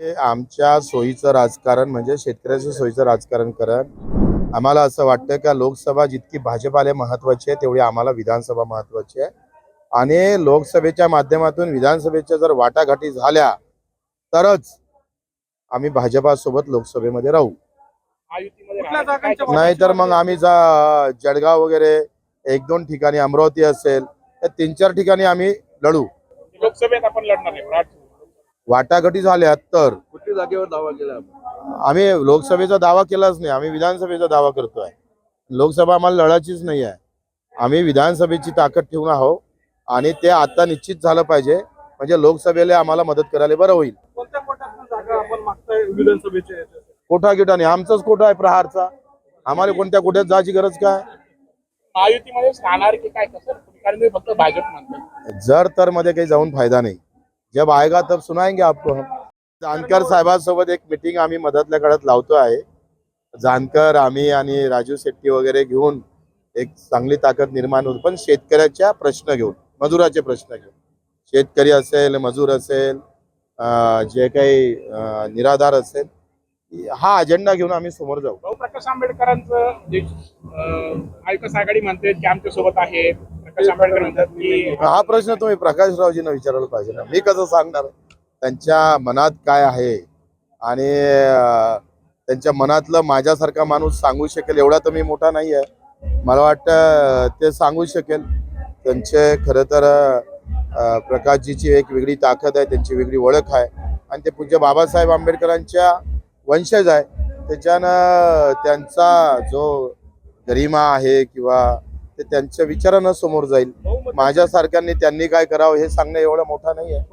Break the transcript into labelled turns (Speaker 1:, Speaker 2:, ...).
Speaker 1: आमच्या सोयीचं राजकारण म्हणजे शेतकऱ्याच्या सोयीचं राजकारण करत आम्हाला असं वाटतं का लोकसभा जितकी भाजपाला महत्वाची आहे तेवढी आम्हाला विधानसभा महत्वाची आहे. आणि लोकसभेच्या माध्यमातून विधानसभेच्या जर वाटाघाटी झाल्या तरच आम्ही भाजपासोबत लोकसभेमध्ये राहू. नाही तर मग आम्ही जा जळगाव वगैरे एक दोन ठिकाणी अमरावती असेल या तीन चार ठिकाणी आम्ही लढू.
Speaker 2: लोकसभेत आपण लढणार
Speaker 1: वाटाघाटी झाल्या तर.
Speaker 3: कुठल्या जागेवर दावा केला?
Speaker 1: आम्ही लोकसभेचा दावा केलाच नाही आम्ही विधानसभेचा दावा करतोय. लोकसभा आम्हाला लढायचीच नाही आहे. आम्ही विधानसभेची ताकद ठेवून आहोत आणि ते आता निश्चित झालं पाहिजे म्हणजे लोकसभेला आम्हाला मदत करायला बरं होईल? कोठा गिटा नाही आमचाच कोठा आहे प्रहारचा. आम्हाला कोणत्या कोट्यात जायची गरज काय?
Speaker 2: महायुतीमध्ये राहणार की काय? कसं? कारण तुम्ही फक्त भाजप म्हणतात
Speaker 1: जर तर मध्ये काही जाऊन फायदा नाही. जब आएगा तब सुनाएंगे आपको हम। जानकर साहेबांसोबत एक मिटिंग आम्ही मधातल्या काळात लावतो आहे. जानकर आम्ही आणि राजू शेट्टी वगैरे घेऊन एक चांगली ताकद निर्माण होईल. पण शेतकऱ्याच्या प्रश्न घेऊन मजुराचे प्रश्न घेऊन. शेतकरी असेल मजूर असेल जे काही निराधार असेल हा अजेंडा घेऊन आम्ही समोर जाऊ.
Speaker 2: प्रकाश आंबेडकरांचं आयुक्त आघाडी म्हणते की आमच्यासोबत आहे. प्रकाश आंबेडकर म्हणतात की
Speaker 1: हा प्रश्न तुम्ही प्रकाशरावजींना विचारायला पाहिजे ना. मी कसं सांगणार? त्यांच्या मनात काय आहे? आणि त्यांच्या मनातलं माझ्यासारखा माणूस सांगू शकेल एवढा तर मी मोठा नाही आहे मला वाटतं ते सांगू शकेल. त्यांचे खरं तर प्रकाशजीची एक वेगळी ताकद आहे त्यांची वेगळी ओळख आहे. आणि ते पूज्य बाबासाहेब आंबेडकरांच्या वंशज आहे. त्याच्यानं त्यांचा जो गरिमा आहे किंवा ते त्यांच्या विचारानं समोर जाईल. माझ्यासारख्यांनी त्यांनी काय करावं हे सांगणं एवढं मोठं नाही आहे